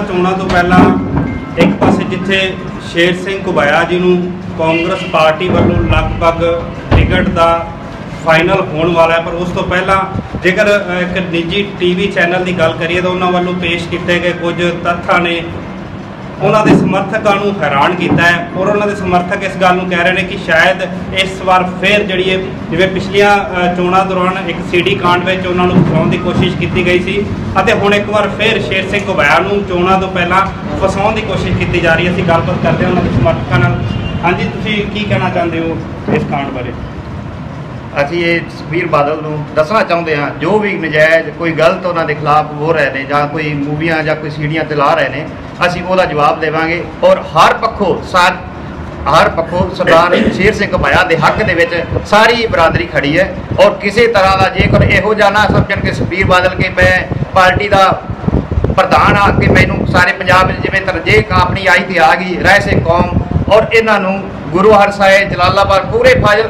ਚੋਣਾਂ ਤੋਂ ਪਹਿਲਾਂ ਇੱਕ ਪਾਸੇ ਜਿੱਥੇ ਸ਼ੇਰ ਸਿੰਘ ਘੁਬਾਇਆ ਜੀ ਨੂੰ ਕਾਂਗਰਸ ਪਾਰਟੀ ਵੱਲੋਂ ਲਗਭਗ ਟਿਕਟ ਦਾ ਫਾਈਨਲ ਹੋਣ ਵਾਲਾ ਹੈ, ਪਰ ਉਸ ਤੋਂ ਪਹਿਲਾਂ ਜੇਕਰ ਇੱਕ ਨਿੱਜੀ ਟੀਵੀ ਚੈਨਲ ਦੀ ਗੱਲ ਕਰੀਏ ਤਾਂ ਉਹਨਾਂ ਵੱਲੋਂ ਪੇਸ਼ ਕੀਤੇ ਗਏ ਕੁਝ ਤੱਥਾਂ ਨੇ ਉਹਨਾਂ ਦੇ ਸਮਰਥਕਾਂ ਨੂੰ ਹੈਰਾਨ ਕੀਤਾ ਹੈ ਔਰ ਉਹਨਾਂ ਦੇ ਸਮਰਥਕ ਇਸ ਗੱਲ ਨੂੰ ਕਹਿ ਰਹੇ ਨੇ ਕਿ ਸ਼ਾਇਦ ਇਸ ਵਾਰ ਫੇਰ ਜਿਹੜੀ ਹੈ ਜਿਵੇਂ ਪਿਛਲੀਆਂ ਚੋਣਾਂ ਦੌਰਾਨ ਇੱਕ ਸੀਡੀ ਕਾਂਡ ਵਿੱਚ ਉਹਨਾਂ ਨੂੰ ਫਸਾਉਣ ਦੀ ਕੋਸ਼ਿਸ਼ ਕੀਤੀ ਗਈ ਸੀ ਅਤੇ ਹੁਣ ਇੱਕ ਵਾਰ ਫੇਰ ਸ਼ੇਰ ਸਿੰਘ ਘੁਬਾਇਆ ਨੂੰ ਚੋਣਾਂ ਤੋਂ ਪਹਿਲਾਂ ਫਸਾਉਣ ਦੀ ਕੋਸ਼ਿਸ਼ ਕੀਤੀ ਜਾ ਰਹੀ ਹੈ। ਅਸੀਂ ਗੱਲਬਾਤ ਕਰਦੇ ਹਾਂ ਉਹਨਾਂ ਦੇ ਸਮਰਥਕਾਂ ਨਾਲ। ਹਾਂਜੀ, ਤੁਸੀਂ ਕੀ ਕਹਿਣਾ ਚਾਹੁੰਦੇ ਹੋ ਇਸ ਕਾਂਡ ਬਾਰੇ? ਅਸੀਂ ਇਹ ਸੁਖਬੀਰ ਬਾਦਲ ਨੂੰ ਦੱਸਣਾ ਚਾਹੁੰਦੇ ਹਾਂ, ਜੋ ਵੀ ਨਜਾਇਜ਼ ਕੋਈ ਗਲਤ ਉਹਨਾਂ ਦੇ ਖਿਲਾਫ ਹੋ ਰਹੇ ਨੇ ਜਾਂ ਕੋਈ ਮੂਵੀਆਂ ਜਾਂ ਕੋਈ ਸੀੜੀਆਂ ਤੇ ਲਾ ਰਹੇ ਨੇ, ਅਸੀਂ ਉਹਦਾ ਜਵਾਬ ਦੇਵਾਂਗੇ ਔਰ ਹਰ ਪੱਖੋਂ ਸਾ, ਹਰ ਪੱਖੋਂ ਸਰਦਾਰ ਸ਼ੇਰ ਸਿੰਘ ਭਾਇਆ ਦੇ ਹੱਕ ਦੇ ਵਿੱਚ ਸਾਰੀ ਬਰਾਦਰੀ ਖੜੀ ਹੈ ਔਰ ਕਿਸੇ ਤਰ੍ਹਾਂ ਦਾ ਜੇਕਰ ਇਹੋ ਜਿਹਾ ਨਾ ਸਮਝਣ ਕਿ ਸੁਖਬੀਰ ਬਾਦਲ ਕੇ ਮੈਂ ਪਾਰਟੀ ਦਾ ਪ੍ਰਧਾਨ ਆ ਕਿ ਮੈਨੂੰ ਸਾਰੇ ਪੰਜਾਬ ਵਿੱਚ ਜਿਵੇਂ ਤਰਜੀਹ ਆਪਣੀ ਆਈ ਤੇ ਆ ਗਈ ਰਹਿ ਸੇ ਕੌਮ ਔਰ ਇਹਨਾਂ ਨੂੰ ਗੁਰੂ ਹਰਸਾਏ ਜਲਾਲਾਬਾਦ ਪੂਰੇ ਫਾਜ਼ਿਲ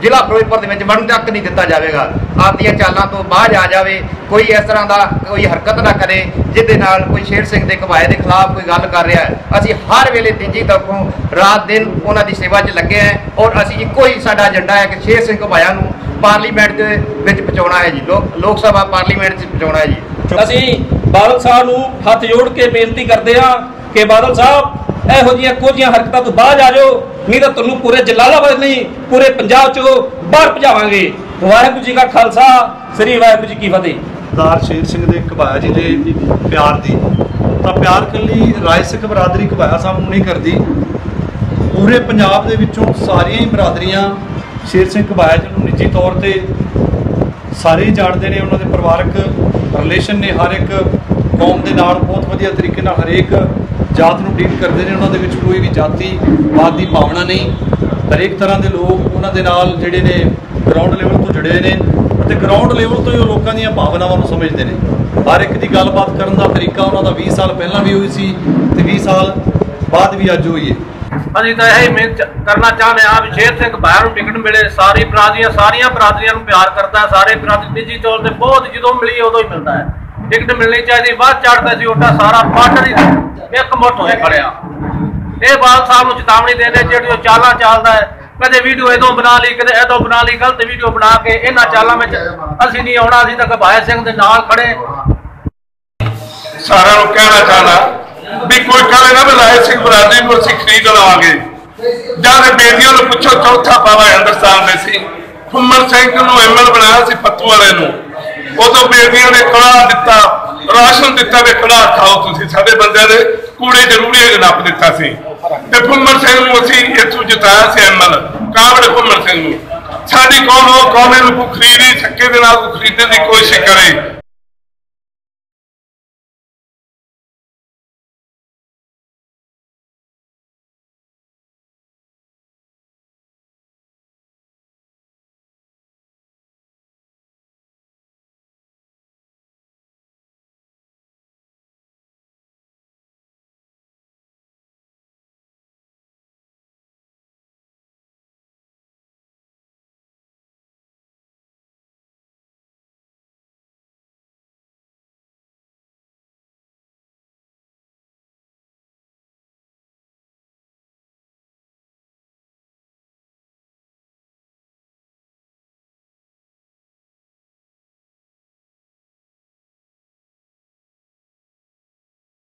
ਜ਼ਿਲ੍ਹਾ ਫਿਰੋਜ਼ਪੁਰ ਦੇ ਵਿੱਚ ਵੜਨ ਤੱਕ ਨਹੀਂ ਦਿੱਤਾ ਜਾਵੇਗਾ। ਆਪਦੀਆਂ ਚਾਲਾਂ ਤੋਂ ਬਾਹਰ ਆ ਜਾਵੇ, ਕੋਈ ਇਸ ਤਰ੍ਹਾਂ ਦਾ ਕੋਈ ਹਰਕਤ ਨਾ ਕਰੇ, ਜਿਹਦੇ ਨਾਲ ਕੋਈ ਸ਼ੇਰ ਸਿੰਘ ਦੇ ਕਵਾਏ ਦੇ ਖਿਲਾਫ ਕੋਈ ਗੱਲ ਕਰ ਰਿਹਾ ਹੈ। ਅਸੀਂ ਹਰ ਵੇਲੇ ਤੀਜੀ ਤਰਫੋਂ ਰਾਤ ਦਿਨ ਉਹਨਾਂ ਦੀ ਸੇਵਾ 'ਚ ਲੱਗੇ ਹਾਂ ਔਰ ਅਸੀਂ ਇੱਕੋ ਹੀ ਸਾਡਾ ਏਜੰਡਾ ਹੈ ਕਿ ਸ਼ੇਰ ਸਿੰਘ ਕਵਾਇਆ ਨੂੰ ਪਾਰਲੀਮੈਂਟ ਦੇ ਵਿੱਚ ਪਹੁੰਚਾਉਣਾ ਹੈ ਜੀ। ਲੋਕ ਸਭਾ ਪਾਰਲੀਮੈਂਟ 'ਚ ਪਹੁੰਚਾਉਣਾ ਹੈ ਜੀ। ਅਸੀਂ ਬਾਦਲ ਸਾਹਿਬ ਨੂੰ ਹੱਥ ਜੋੜ ਕੇ ਬੇਨਤੀ ਕਰਦੇ ਹਾਂ ਕਿ ਬਾਦਲ ਸਾਹਿਬ, ਇਹੋ ਜਿਹੀਆਂ ਕੁਝ ਹਰਕਤਾਂ ਤੋਂ ਬਾਹਰ ਆ ਜਾਓ ਨਹੀਂ ਤਾਂ ਤੁਹਾਨੂੰ ਪੂਰੇ ਜਲਾਲਾਬਾਦ ਨਹੀਂ, ਪੂਰੇ ਪੰਜਾਬ ਚੋਂ ਬਾਹਰ ਭਜਾਵਾਂਗੇ। ਵਾਹਿਗੁਰੂ ਜੀ ਕਾ ਖਾਲਸਾ, ਸ੍ਰੀ ਵਾਹਿਗੁਰੂ ਜੀ ਕੀ ਫਤਿਹ। ਸਰਦਾਰ ਸ਼ੇਰ ਸਿੰਘ ਦੇ ਘਬਾਇਆ ਜੀ ਦੇ ਪਿਆਰ ਦੀ। ਤਾਂ ਪਿਆਰ ਕੱਲੀ ਰਾਏ ਸਿੱਖ ਬਰਾਦਰੀ ਘਬਾਇਆ ਸਾਹਿਬ ਨੂੰ ਨਹੀਂ ਕਰਦੀ। ਪੂਰੇ ਪੰਜਾਬ ਦੇ ਵਿੱਚੋਂ ਸਾਰੀਆਂ ਹੀ ਬਰਾਦਰੀਆਂ ਸ਼ੇਰ ਸਿੰਘ ਘਬਾਇਆ ਜੀ ਨੂੰ ਨਿੱਜੀ ਤੌਰ ਤੇ। ਸਾਰੇ ਹੀ ਜਾਣਦੇ ਨੇ ਉਹਨਾਂ ਦੇ ਪਰਿਵਾਰਕ ਰਿਲੇਸ਼ਨ ਨੇ, ਹਰ ਇੱਕ ਕੌਮ ਦੇ ਨਾਲ ਬਹੁਤ ਵਧੀਆ ਤਰੀਕੇ ਨਾਲ ਹਰੇਕ ਜਾਤ ਨੂੰ ਡੀਲ ਕਰਦੇ ਨੇ ਉਹਨਾਂ ਦੇ ਵਿੱਚ ਕੋਈ ਵੀ ਜਾਤੀ ਬਾਤ ਦੀ ਭਾਵਨਾ ਨਹੀਂ। ਹਰੇਕ ਤਰ੍ਹਾਂ ਦੇ ਲੋਕ ਉਹਨਾਂ ਦੇ ਨਾਲ ਜਿਹੜੇ ਨੇ ਗਰਾਊਂਡ ਲੈਵਲ ਤੋਂ ਜੁੜੇ ਨੇ ਅਤੇ ਗਰਾਊਂਡ ਲੈਵਲ ਤੋਂ ਹੀ ਉਹ ਲੋਕਾਂ ਦੀਆਂ ਭਾਵਨਾਵਾਂ ਨੂੰ ਸਮਝਦੇ ਨੇ। ਹਰ ਇੱਕ ਦੀ ਗੱਲਬਾਤ ਕਰਨ ਦਾ ਤਰੀਕਾ ਉਹਨਾਂ ਦਾ 20 ਸਾਲ ਪਹਿਲਾਂ ਵੀ ਹੋਈ ਸੀ ਤੇ 20 ਸਾਲ ਬਾਅਦ ਵੀ ਅੱਜ ਹੋਈ ਹੈ। ਅਸੀਂ ਤਾਂ ਇਹ ਮਿਹਨਤ ਕਰਨਾ ਚਾਹੁੰਦੇ ਹਾਂ ਵੀ ਸ਼ੇਰ ਸਿੰਘ ਬਾਹਰ ਨੂੰ ਟਿਕਟ ਮਿਲੇ ਸਾਰੀ ਬਰਾਦਰੀਆਂ ਸਾਰੀਆਂ ਬਰਾਦਰੀਆਂ ਨੂੰ ਪਿਆਰ ਕਰਦਾ ਹੈ, ਸਾਰੇ ਬਰਾਦਰੀ ਨਿੱਜੀ ਤੌਰ ਤੇ ਬਹੁਤ ਜਦੋਂ ਮਿਲੀ ਉਦੋਂ ਹੀ ਮਿਲਦਾ ਹੈ। ਟਿਕਟ ਮਿਲਣੀ ਚਾਹੀਦੀ, ਵੱਧ ਚੜਦਾ ਸੀ ਉਹਦਾ ਸਾਰਾ ਪਾਰਟਰ ਇੱਕ ਮੁੱਠ ਹੋਏ ਖੜਿਆ। ਇਹ ਬਾਲ ਸਾਹਿਬ ਨੂੰ ਚੇਤਾਵਨੀ ਦੇਣੇ ਜਿਹੜੀ ਉਹ ਚਾਲਾਂ ਚੱਲਦਾ ਹੈ। ਕਦੇ ਵੀਡੀਓ ਇਦੋਂ ਬਣਾ ਲਈ, ਕਦੇ ਇਦੋਂ ਬਣਾ ਲਈ, ਗਲਤ ਵੀਡੀਓ ਬਣਾ ਕੇ ਇਹਨਾਂ ਚਾਲਾਂ ਵਿੱਚ ਅਸੀਂ ਨਹੀਂ ਆਉਣਾ, ਅਸੀਂ ਤਾਂ ਕਬਾਇਆ ਸਿੰਘ ਦੇ ਨਾਲ ਖੜੇ ਸਾਰਿਆਂ ਨੂੰ ਕਹਿਣਾ ਚਾਹਣਾ ਵੀ ਕੋਈ ਕਹੇ ਨਾ ਵੀ ਲਾਏ ਸਿੰਘ ਬਰਾਦਰੀ ਨੂੰ ਅਸੀਂ ਖਰੀਦ ਲਵਾਂਗੇ। ਜਾਂ ਬੇਦੀਆਂ ਨੂੰ ਪੁੱਛੋ, ਚੌਥਾ ਪਾਵਾ ਹਿੰਦੁਸਤਾਨ ਦੇ ਸੀ। ਫੁੰਮਰ ਸਿੰਘ ਨੂੰ ਐਮਐਲ ਬਣਾਇਆ ਸੀ ਫੱਤੂ ਵਾਲੇ ਨੂੰ। ਉਦੋਂ ਬੇਦੀਆਂ ਨੇ ਕੜਾ ਦਿੱਤਾ, ਰਾਸ਼ਨ ਦਿੱਤਾ ਵੀ ਕੜਾ ਖਾਓ ਤੁਸੀਂ। ਸਾਡੇ ਬੰਦਿਆਂ ਦੇ ਕੂੜੇ ਜ਼ਰੂਰੀ ਨੱਪ ਦਿੱਤਾ ਸੀ। ਤੇ ਫੁੰਮਰ ਸਿੰਘ ਨੂੰ ਅਸੀਂ ਇੱਥੋਂ ਜਿਤਾਇਆ ਸੀ ਐਮਐਲ ਕਾਂਵੜੇ ਫੁੰਮਰ ਸਿੰਘ ਨੂੰ। ਸਾਡੀ ਕੌਮ, ਉਹ ਕੌਮ ਨੂੰ ਕੋਈ ਖਰੀਦ ਨਹੀਂ ਸਕੇ ਦੇ ਨਾਲ ਖਰੀਦਣ ਦੀ ਕੋਸ਼ਿਸ਼ ਕਰੇ